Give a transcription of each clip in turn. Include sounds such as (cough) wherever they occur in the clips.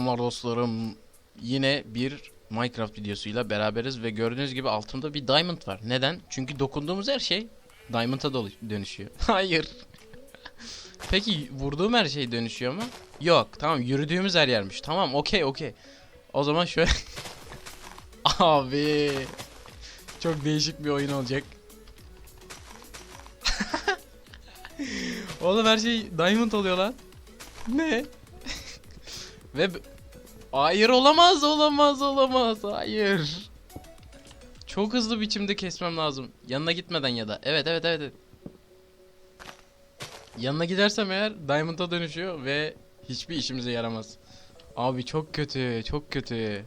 Selamlar dostlarım. Yine bir Minecraft videosuyla beraberiz ve gördüğünüz gibi altımda bir diamond var. Neden? Çünkü dokunduğumuz her şey diamond'a dönüşüyor. (laughs) Hayır. Peki vurduğum her şey dönüşüyor mu? Yok. Tamam yürüdüğümüz her yermiş. Tamam okey okey. O zaman şöyle... (laughs) Abi. Çok değişik bir oyun olacak. (laughs) Oğlum her şey diamond oluyor lan. Ne? Ve hayır olamaz olamaz olamaz hayır. Çok hızlı biçimde kesmem lazım. Yanına gitmeden ya da. Evet evet evet. Yanına gidersem eğer Diamond'a dönüşüyor ve hiçbir işimize yaramaz. Abi çok kötü çok kötü.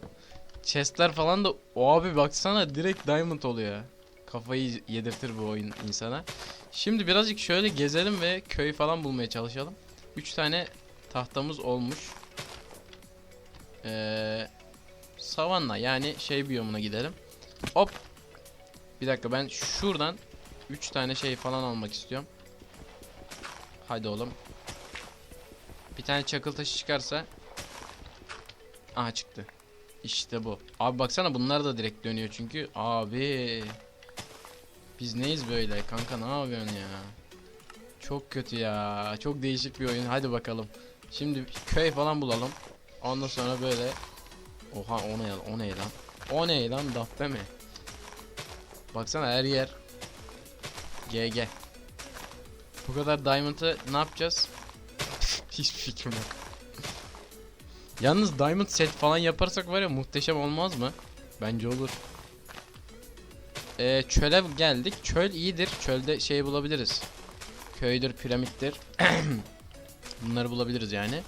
Chestler falan da o abi baksana direkt Diamond oluyor. Kafayı yedirtir bu oyun insana. Şimdi birazcık şöyle gezelim ve köy falan bulmaya çalışalım. 3 tane tahtamız olmuş. Ee, savanna yani şey biyomuna gidelim. Hop. Bir dakika ben şuradan 3 tane şey falan almak istiyorum. Hadi oğlum. Bir tane çakıl taşı çıkarsa. Aha çıktı. İşte bu. Abi baksana bunlar da direkt dönüyor çünkü. Abi. Biz neyiz böyle kanka ne yapıyorsun ya? Çok kötü ya. Çok değişik bir oyun. Hadi bakalım. Şimdi köy falan bulalım. Ondan sonra böyle Oha o ne o ne lan? O ne lan dafte mi? Baksana her yer GG. Bu kadar diamond'ı ne yapacağız? (laughs) Hiçbir fikrim yok. Yalnız diamond set falan yaparsak var ya muhteşem olmaz mı? Bence olur. Ee, çöle geldik. Çöl iyidir. Çölde şey bulabiliriz. Köydür, piramittir. (clears throat) Bunları bulabiliriz yani.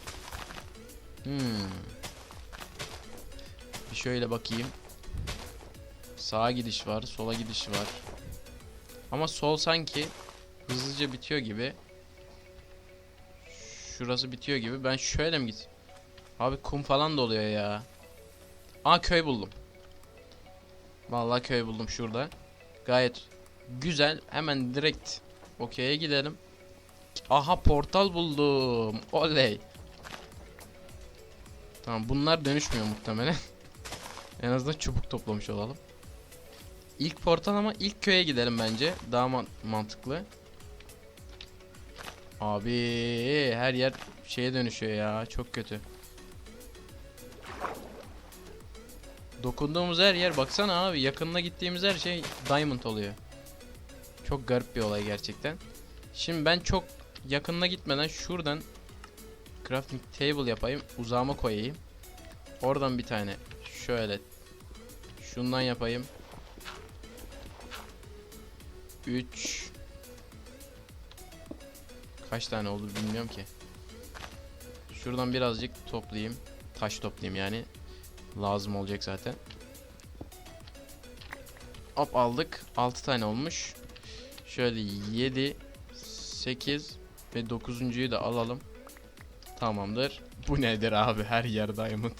Hmm. Bir şöyle bakayım. Sağa gidiş var, sola gidiş var. Ama sol sanki hızlıca bitiyor gibi. Şurası bitiyor gibi. Ben şöyle mi git? Abi kum falan da oluyor ya. Aa köy buldum. Vallahi köy buldum şurada. Gayet güzel. Hemen direkt okey'e gidelim. Aha portal buldum. Oley. Tamam bunlar dönüşmüyor muhtemelen. (laughs) en azından çubuk toplamış olalım. İlk portal ama ilk köye gidelim bence. Daha man- mantıklı. Abi her yer şeye dönüşüyor ya. Çok kötü. Dokunduğumuz her yer baksana abi yakınına gittiğimiz her şey diamond oluyor. Çok garip bir olay gerçekten. Şimdi ben çok yakınına gitmeden şuradan crafting table yapayım. Uzağıma koyayım. Oradan bir tane şöyle şundan yapayım. 3 Kaç tane oldu bilmiyorum ki. Şuradan birazcık toplayayım. Taş toplayayım yani. Lazım olacak zaten. Hop aldık. 6 tane olmuş. Şöyle 7 8 ve 9.'yu da alalım. Tamamdır. Bu nedir abi? Her yer diamond.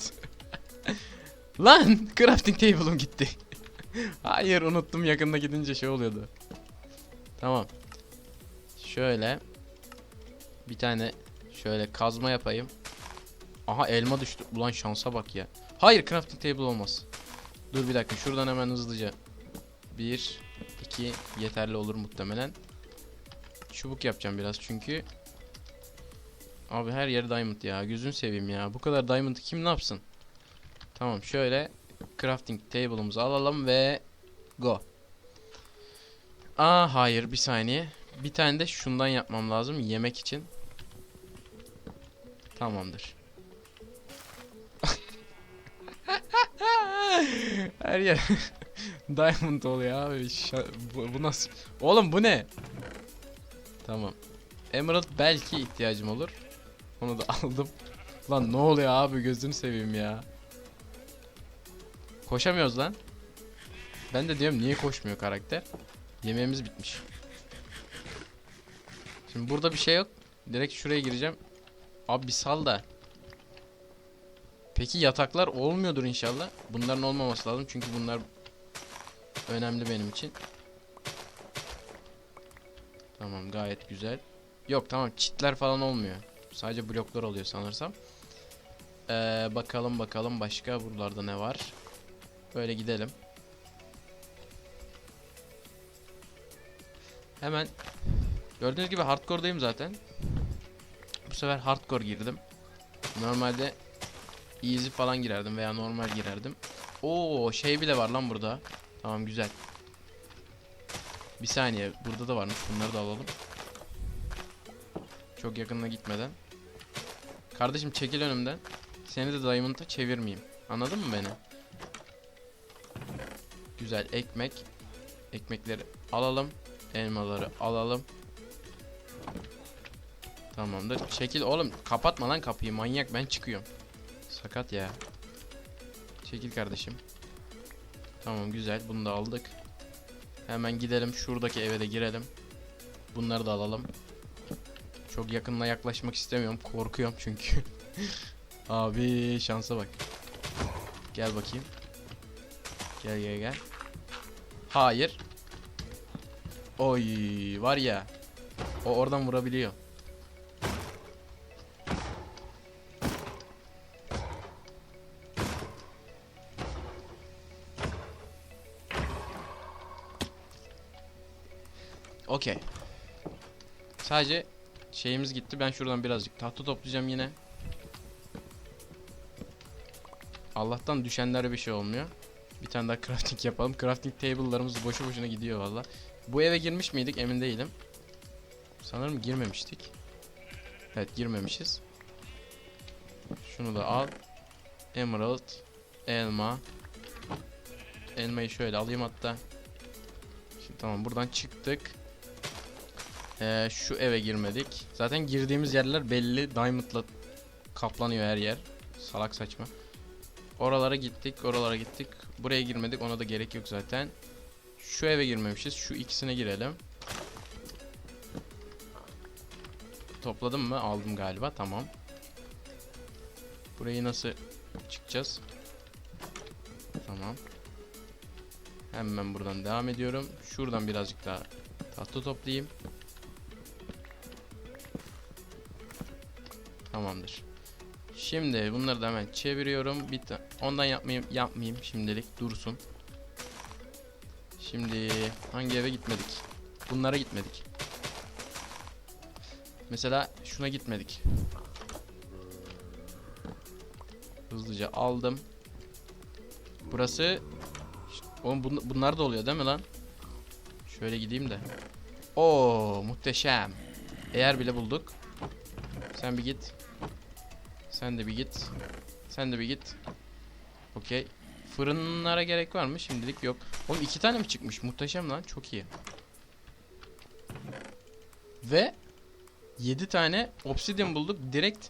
(laughs) Lan! Crafting table'ım gitti. (laughs) Hayır unuttum yakında gidince şey oluyordu. Tamam. Şöyle. Bir tane şöyle kazma yapayım. Aha elma düştü. Ulan şansa bak ya. Hayır crafting table olmaz. Dur bir dakika şuradan hemen hızlıca. 1 2 yeterli olur muhtemelen. Çubuk yapacağım biraz çünkü. Abi her yer diamond ya. Gözün seveyim ya. Bu kadar diamond'ı kim ne yapsın? Tamam şöyle crafting table'ımızı alalım ve go. Aa hayır bir saniye. Bir tane de şundan yapmam lazım yemek için. Tamamdır. (laughs) Her yer (laughs) diamond oluyor abi. Bu, bu nasıl? Oğlum bu ne? Tamam. Emerald belki ihtiyacım olur. Onu da (laughs) aldım. Lan ne oluyor abi gözünü seveyim ya. Koşamıyoruz lan. Ben de diyorum niye koşmuyor karakter? Yemeğimiz bitmiş. Şimdi burada bir şey yok. Direkt şuraya gireceğim. Abi sal da. Peki yataklar olmuyordur inşallah. Bunların olmaması lazım çünkü bunlar önemli benim için. Tamam gayet güzel. Yok tamam çitler falan olmuyor. Sadece bloklar oluyor sanırsam. Ee, bakalım bakalım başka buralarda ne var. Böyle gidelim. Hemen gördüğünüz gibi hardcore'dayım zaten. Bu sefer hardcore girdim. Normalde easy falan girerdim veya normal girerdim. Oo şey bile var lan burada. Tamam güzel. Bir saniye burada da varmış bunları da alalım. Çok yakınına gitmeden. Kardeşim çekil önümden. Seni de Diamond'a çevirmeyeyim. Anladın mı beni? Güzel ekmek. Ekmekleri alalım. Elmaları alalım. Tamamdır. Çekil oğlum. Kapatma lan kapıyı. Manyak ben çıkıyorum. Sakat ya. Çekil kardeşim. Tamam güzel. Bunu da aldık. Hemen gidelim. Şuradaki eve de girelim. Bunları da alalım. Çok yakınına yaklaşmak istemiyorum. Korkuyorum çünkü. (laughs) Abi şansa bak. Gel bakayım. Gel gel gel. Hayır. Oy var ya. O oradan vurabiliyor. Okey. Sadece şeyimiz gitti. Ben şuradan birazcık tahta toplayacağım yine. Allah'tan düşenlere bir şey olmuyor. Bir tane daha (laughs) crafting yapalım. Crafting table'larımız boşu boşuna gidiyor valla. Bu eve girmiş miydik emin değilim. Sanırım girmemiştik. Evet girmemişiz. Şunu da al. Emerald. Elma. Elmayı şöyle alayım hatta. Şimdi tamam buradan çıktık. Ee, şu eve girmedik. Zaten girdiğimiz yerler belli. Diamond'la kaplanıyor her yer. Salak saçma. Oralara gittik, oralara gittik. Buraya girmedik, ona da gerek yok zaten. Şu eve girmemişiz. Şu ikisine girelim. Topladım mı? Aldım galiba. Tamam. Burayı nasıl çıkacağız? Tamam. Hemen buradan devam ediyorum. Şuradan birazcık daha tahta toplayayım. Tamamdır. Şimdi bunları da hemen çeviriyorum. Bir ondan yapmayayım yapmayayım şimdilik dursun. Şimdi hangi eve gitmedik? Bunlara gitmedik. Mesela şuna gitmedik. Hızlıca aldım. Burası Oğlum bun- bunlar da oluyor değil mi lan? Şöyle gideyim de. Oo muhteşem. Eğer bile bulduk. Sen bir git. Sen de bir git. Sen de bir git. Okey. Fırınlara gerek var mı? Şimdilik yok. Oğlum iki tane mi çıkmış? Muhteşem lan. Çok iyi. Ve 7 tane obsidian bulduk. Direkt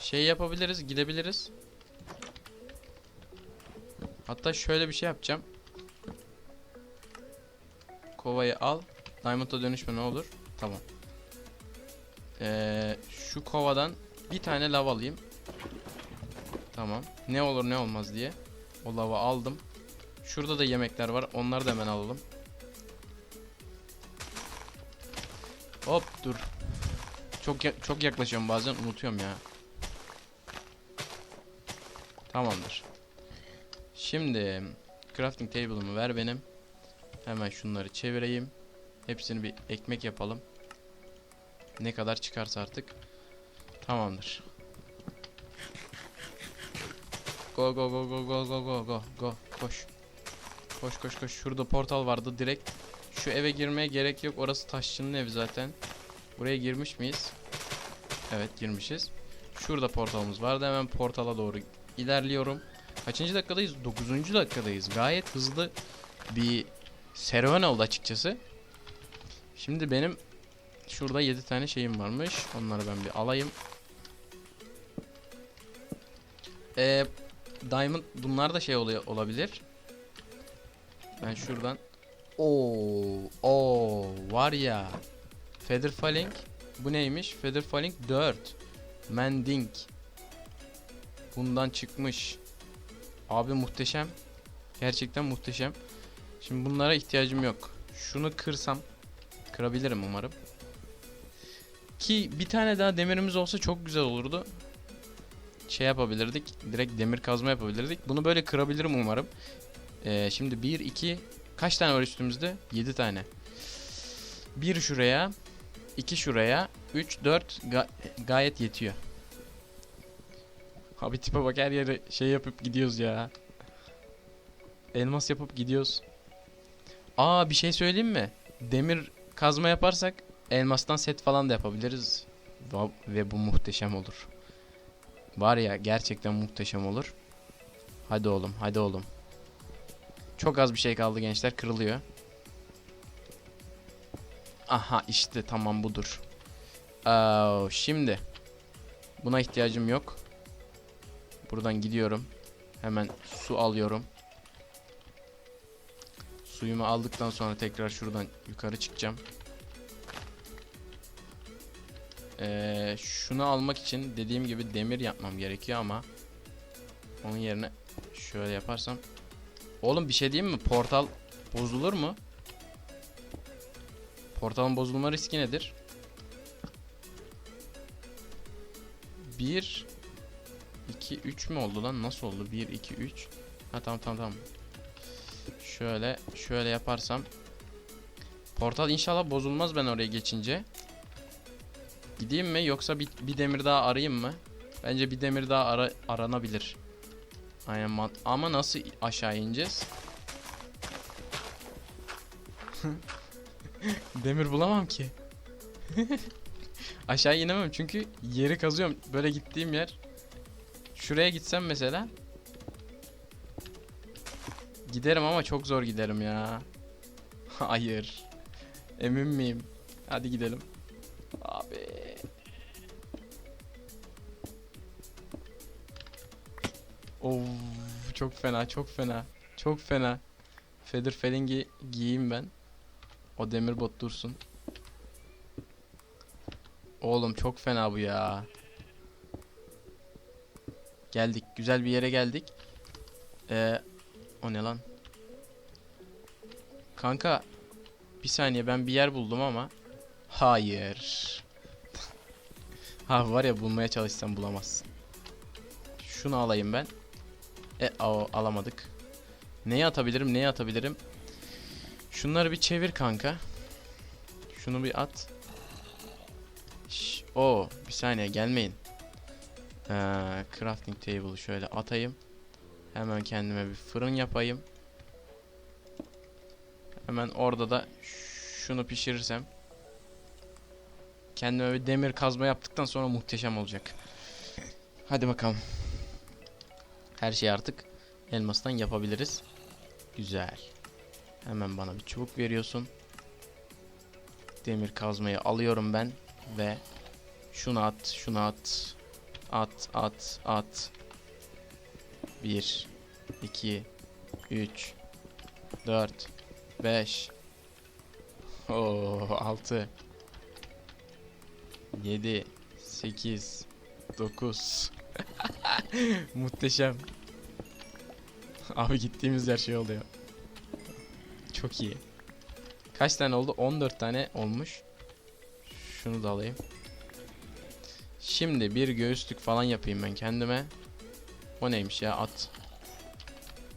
şey yapabiliriz. Gidebiliriz. Hatta şöyle bir şey yapacağım. Kovayı al. Diamond'a dönüşme ne olur? Tamam. Ee, şu kovadan bir tane lav alayım. Tamam. Ne olur ne olmaz diye. O lava aldım. Şurada da yemekler var. Onları da hemen alalım. Hop dur. Çok çok yaklaşıyorum bazen unutuyorum ya. Tamamdır. Şimdi crafting table'ımı ver benim. Hemen şunları çevireyim. Hepsini bir ekmek yapalım. Ne kadar çıkarsa artık. Tamamdır. Go go go go go go go go go koş. Koş koş koş. Şurada portal vardı direkt. Şu eve girmeye gerek yok. Orası taşçının evi zaten. Buraya girmiş miyiz? Evet girmişiz. Şurada portalımız vardı. Hemen portala doğru ilerliyorum. Kaçıncı dakikadayız? 9. dakikadayız. Gayet hızlı bir serüven oldu açıkçası. Şimdi benim şurada 7 tane şeyim varmış. Onları ben bir alayım. Ee, Diamond bunlar da şey oluyor olabilir. Ben şuradan Oo, oo var ya. Feather Falling bu neymiş? Feather Falling 4. Mending. Bundan çıkmış. Abi muhteşem. Gerçekten muhteşem. Şimdi bunlara ihtiyacım yok. Şunu kırsam kırabilirim umarım. Ki bir tane daha demirimiz olsa çok güzel olurdu. Şey yapabilirdik. Direkt demir kazma yapabilirdik. Bunu böyle kırabilirim umarım. Ee, şimdi 1 2 kaç tane var üstümüzde? 7 tane. 1 şuraya, 2 şuraya, 3 4 gayet yetiyor. Abi tipe bak her yere şey yapıp gidiyoruz ya. Elmas yapıp gidiyoruz. Aa bir şey söyleyeyim mi? Demir kazma yaparsak elmastan set falan da yapabiliriz. Ve bu muhteşem olur. Var ya gerçekten muhteşem olur. Hadi oğlum hadi oğlum. Çok az bir şey kaldı gençler kırılıyor. Aha işte tamam budur. Aa, şimdi. Buna ihtiyacım yok. Buradan gidiyorum. Hemen su alıyorum. Suyumu aldıktan sonra tekrar şuradan yukarı çıkacağım. Ee, şunu almak için dediğim gibi demir yapmam gerekiyor ama onun yerine şöyle yaparsam Oğlum bir şey diyeyim mi? Portal bozulur mu? Portalın bozulma riski nedir? 1 2 3 mü oldu lan? Nasıl oldu? 1 2 3 Ha tamam tamam tamam. Şöyle şöyle yaparsam Portal inşallah bozulmaz ben oraya geçince. Gideyim mi yoksa bir, bir demir daha arayayım mı? Bence bir demir daha ara, aranabilir. Aynen ama nasıl aşağı ineceğiz? (laughs) demir bulamam ki. (laughs) aşağı inemem çünkü yeri kazıyorum. Böyle gittiğim yer. Şuraya gitsem mesela. Giderim ama çok zor giderim ya. (laughs) Hayır. Emin miyim? Hadi gidelim. Of çok fena çok fena. Çok fena. Feather Felling'i giyeyim ben. O demir bot dursun. Oğlum çok fena bu ya. Geldik. Güzel bir yere geldik. Ee, o ne lan? Kanka bir saniye ben bir yer buldum ama hayır. (laughs) ha var ya bulmaya çalışsam bulamazsın. Şunu alayım ben. E o alamadık. Neyi atabilirim? Neyi atabilirim? Şunları bir çevir kanka. Şunu bir at. O bir saniye gelmeyin. Ee, crafting table şöyle atayım. Hemen kendime bir fırın yapayım. Hemen orada da şunu pişirirsem kendime bir demir kazma yaptıktan sonra muhteşem olacak. Hadi bakalım. Her şeyi artık elmastan yapabiliriz. Güzel. Hemen bana bir çubuk veriyorsun. Demir kazmayı alıyorum ben ve şunu at, şunu at. At, at, at. 1 2 3 4 5 Oo 6 7 8 9 Muhteşem. (laughs) Abi gittiğimiz yer şey oluyor. Çok iyi. Kaç tane oldu? 14 tane olmuş. Şunu da alayım. Şimdi bir göğüslük falan yapayım ben kendime. O neymiş ya at.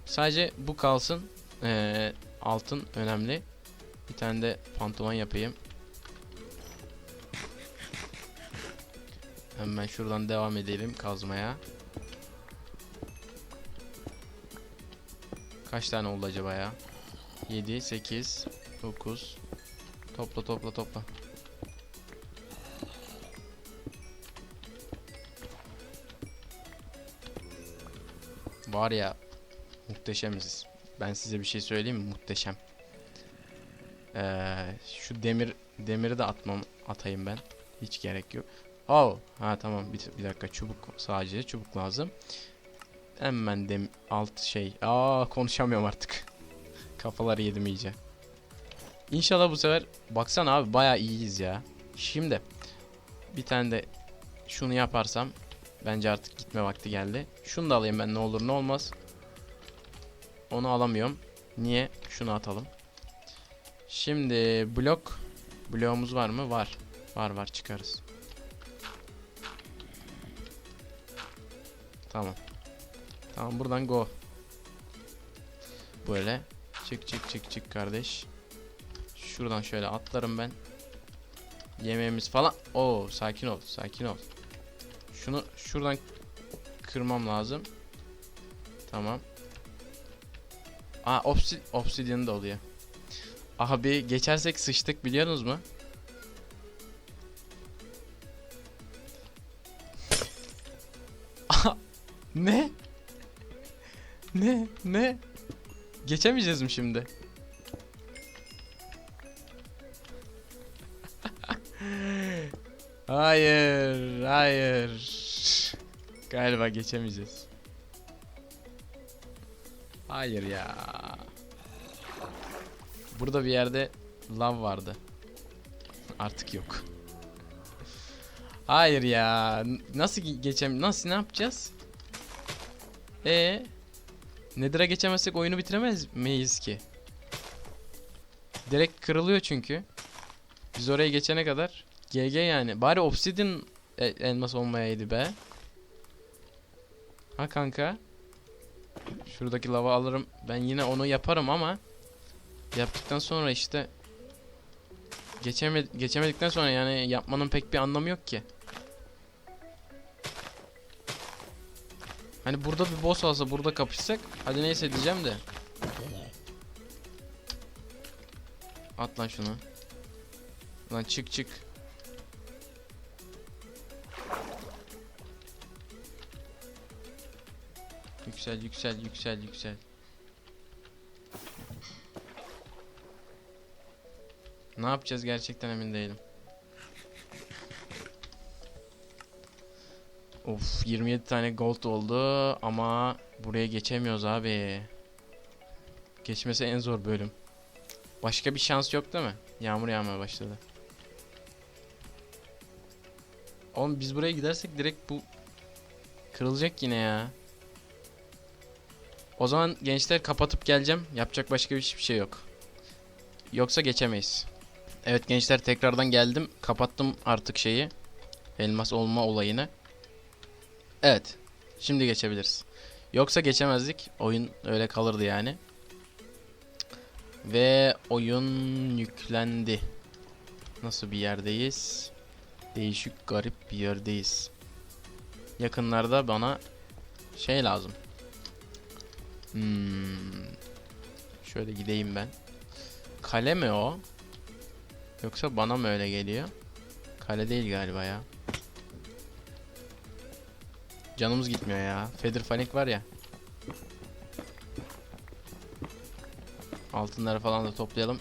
Sadece bu kalsın. Ee, altın önemli. Bir tane de pantolon yapayım. (laughs) Hemen şuradan devam edelim kazmaya. Kaç tane oldu acaba ya? 7, 8, 9. Topla topla topla. Var ya muhteşemiz. Ben size bir şey söyleyeyim mi? Muhteşem. Ee, şu demir demiri de atmam atayım ben. Hiç gerek yok. Oh, ha tamam bir, bir dakika çubuk sadece çubuk lazım. Hemen dem alt şey. Aa konuşamıyorum artık. (laughs) Kafaları yedim iyice. İnşallah bu sefer baksana abi baya iyiyiz ya. Şimdi bir tane de şunu yaparsam bence artık gitme vakti geldi. Şunu da alayım ben ne olur ne olmaz. Onu alamıyorum. Niye? Şunu atalım. Şimdi blok bloğumuz var mı? Var. Var var çıkarız. Tamam. Tamam buradan go. Böyle. Çık çık çık çık kardeş. Şuradan şöyle atlarım ben. Yemeğimiz falan. Oo sakin ol sakin ol. Şunu şuradan kırmam lazım. Tamam. Aa obsid obsidian da oluyor. Abi geçersek sıçtık biliyorsunuz mu? (laughs) Ne? Ne? Ne? Geçemeyeceğiz mi şimdi? (laughs) hayır, hayır. Galiba geçemeyeceğiz. Hayır ya. Burada bir yerde lav vardı. Artık yok. Hayır ya. Nasıl ge- geçem nasıl ne yapacağız? E Nether'a geçemezsek oyunu bitiremez miyiz ki? Direkt kırılıyor çünkü. Biz oraya geçene kadar GG yani. Bari obsidian e- elmas olmayaydı be. Ha kanka. Şuradaki lava alırım. Ben yine onu yaparım ama yaptıktan sonra işte geçeme geçemedikten sonra yani yapmanın pek bir anlamı yok ki. Hani burada bir boss olsa burada kapışsak hadi neyse diyeceğim de. At lan şunu. Lan çık çık. Yüksel yüksel yüksel yüksel. Ne yapacağız gerçekten emin değilim. Of 27 tane gold oldu ama buraya geçemiyoruz abi. Geçmesi en zor bölüm. Başka bir şans yok değil mi? Yağmur yağmaya başladı. Oğlum biz buraya gidersek direkt bu kırılacak yine ya. O zaman gençler kapatıp geleceğim. Yapacak başka hiçbir şey yok. Yoksa geçemeyiz. Evet gençler tekrardan geldim. Kapattım artık şeyi. Elmas olma olayını. Evet. Şimdi geçebiliriz. Yoksa geçemezdik. Oyun öyle kalırdı yani. Ve oyun yüklendi. Nasıl bir yerdeyiz? Değişik garip bir yerdeyiz. Yakınlarda bana şey lazım. Hmm. Şöyle gideyim ben. Kale mi o? Yoksa bana mı öyle geliyor? Kale değil galiba ya. Canımız gitmiyor ya. Feather Falling var ya. Altınları falan da toplayalım.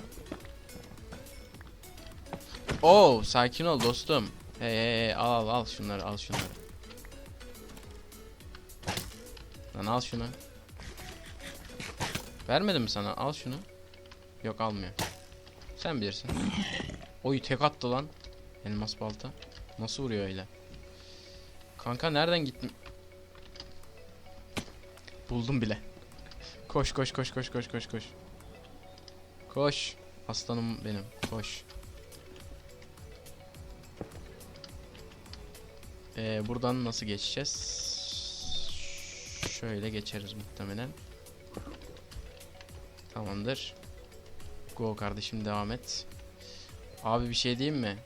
Oo, sakin ol dostum. Hey hey hey al al al şunları al şunları. Lan al şunu. Vermedim mi sana? Al şunu. Yok almıyor. Sen bilirsin. Oy tek attı lan. Elmas balta. Nasıl vuruyor öyle? Kanka nereden gittin? Buldum bile. Koş koş koş koş koş koş koş. Koş. Aslanım benim. Koş. Ee, buradan nasıl geçeceğiz? Şöyle geçeriz muhtemelen. Tamamdır. Go kardeşim devam et. Abi bir şey diyeyim mi?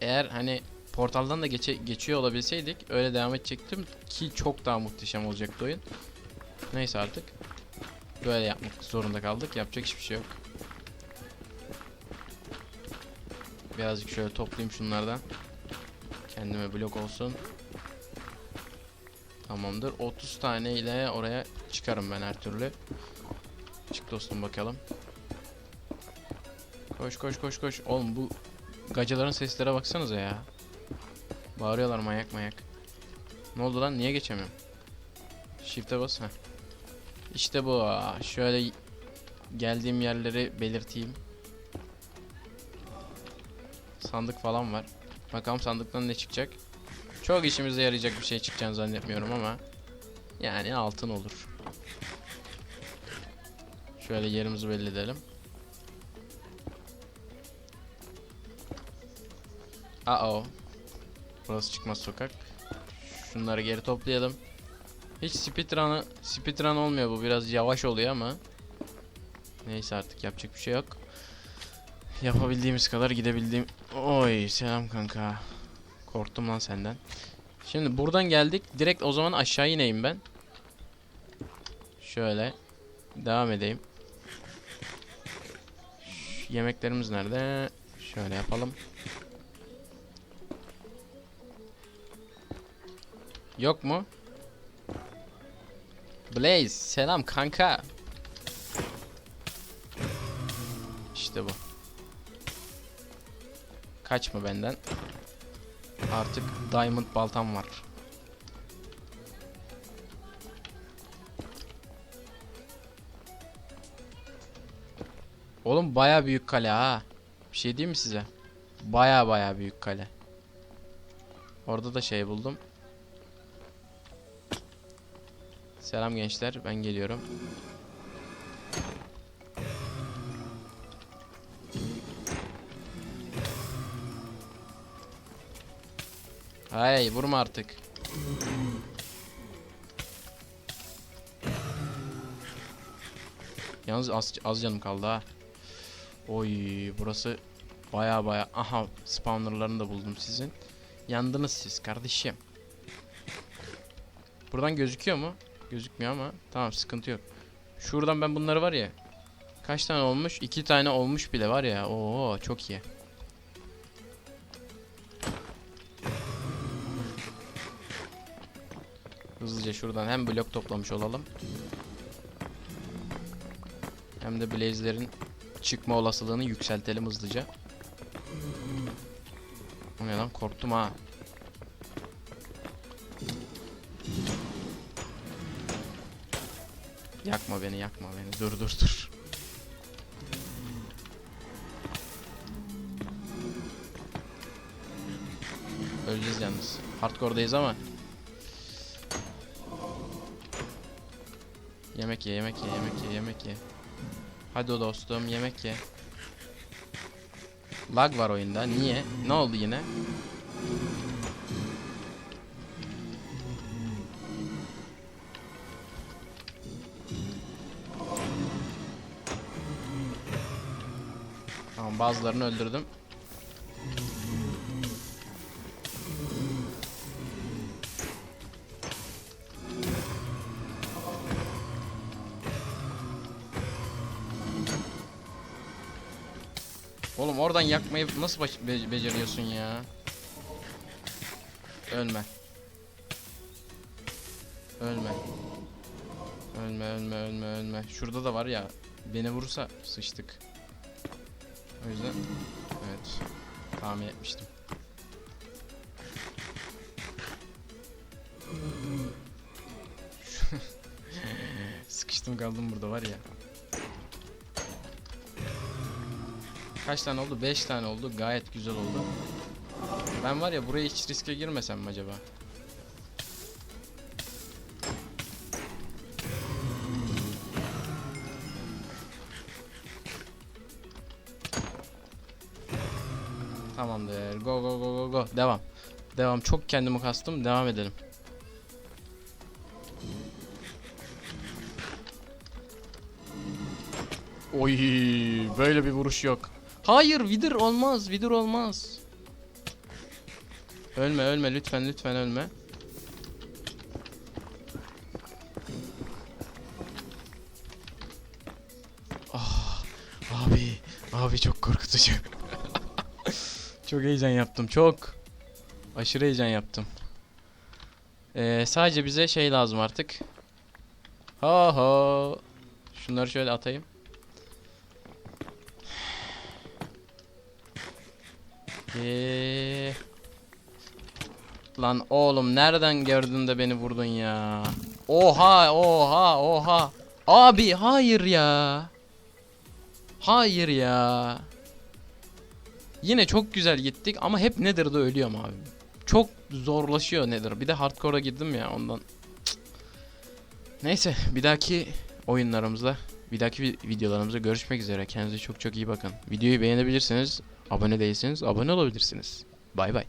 Eğer hani portaldan da geçe geçiyor olabilseydik öyle devam edecektim ki çok daha muhteşem olacaktı oyun. Neyse artık. Böyle yapmak zorunda kaldık. Yapacak hiçbir şey yok. Birazcık şöyle toplayayım şunlardan. Kendime blok olsun. Tamamdır. 30 tane ile oraya çıkarım ben her türlü. Çık dostum bakalım. Koş koş koş koş. Oğlum bu gacaların seslere baksanıza ya. Bağırıyorlar manyak manyak. Ne oldu lan? Niye geçemiyorum? Shift'e bas. Heh. İşte bu. Şöyle geldiğim yerleri belirteyim. Sandık falan var. Bakalım sandıktan ne çıkacak. Çok işimize yarayacak bir şey çıkacağını zannetmiyorum ama yani altın olur. Şöyle yerimizi belli edelim. Uh. Burası çıkmaz sokak. Şunları geri toplayalım. Hiç speedrun, speedrun olmuyor bu biraz yavaş oluyor ama. Neyse artık yapacak bir şey yok. Yapabildiğimiz kadar gidebildiğim... Oy selam kanka. Korktum lan senden. Şimdi buradan geldik. Direkt o zaman aşağı ineyim ben. Şöyle. Devam edeyim. Ş- Yemeklerimiz nerede? Şöyle yapalım. Yok mu? Blaze selam kanka. İşte bu. Kaçma benden. Artık diamond baltam var. Oğlum baya büyük kale ha. Bir şey diyeyim mi size? Baya baya büyük kale. Orada da şey buldum. Selam gençler ben geliyorum. Hay vurma artık. Yalnız az, az canım kaldı ha. Oy burası baya baya aha spawnerlarını da buldum sizin. Yandınız siz kardeşim. Buradan gözüküyor mu? Gözükmüyor ama tamam sıkıntı yok. Şuradan ben bunları var ya. Kaç tane olmuş? İki tane olmuş bile var ya. Oo çok iyi. Hızlıca şuradan hem blok toplamış olalım. Hem de blaze'lerin çıkma olasılığını yükseltelim hızlıca. O ne lan korktum ha. Yakma beni yakma beni dur dur dur. Öleceğiz yalnız. Hardcore'dayız ama. Yemek ye yemek ye yemek ye yemek ye. Hadi dostum yemek ye. Lag var oyunda. Niye? Ne oldu yine? Bazılarını öldürdüm. Oğlum oradan yakmayı nasıl be- beceriyorsun ya? Ölme. Ölme. Ölme ölme ölme ölme. Şurada da var ya. Beni vurursa sıçtık. O yüzden evet. Tahmin etmiştim. (laughs) Sıkıştım kaldım burada var ya. Kaç tane oldu? 5 tane oldu. Gayet güzel oldu. Ben var ya buraya hiç riske girmesem mi acaba? Go go go go go. Devam. Devam. Çok kendimi kastım. Devam edelim. Oy, böyle bir vuruş yok. Hayır, vidir olmaz, vidir olmaz. Ölme, ölme lütfen, lütfen ölme. Ah, abi, abi çok korkutucu. Çok heyecan yaptım, çok. Aşırı heyecan yaptım. Ee, sadece bize şey lazım artık. Ha ha. Şunları şöyle atayım. Eee. Lan oğlum nereden gördün de beni vurdun ya? Oha oha oha. Abi hayır ya. Hayır ya. Yine çok güzel gittik ama hep Nether'da ölüyorum abi. Çok zorlaşıyor Nether. Bir de hardcore'a girdim ya ondan. Neyse bir dahaki oyunlarımızda bir dahaki vi- videolarımızda görüşmek üzere. Kendinize çok çok iyi bakın. Videoyu beğenebilirsiniz. Abone değilseniz abone olabilirsiniz. Bay bay.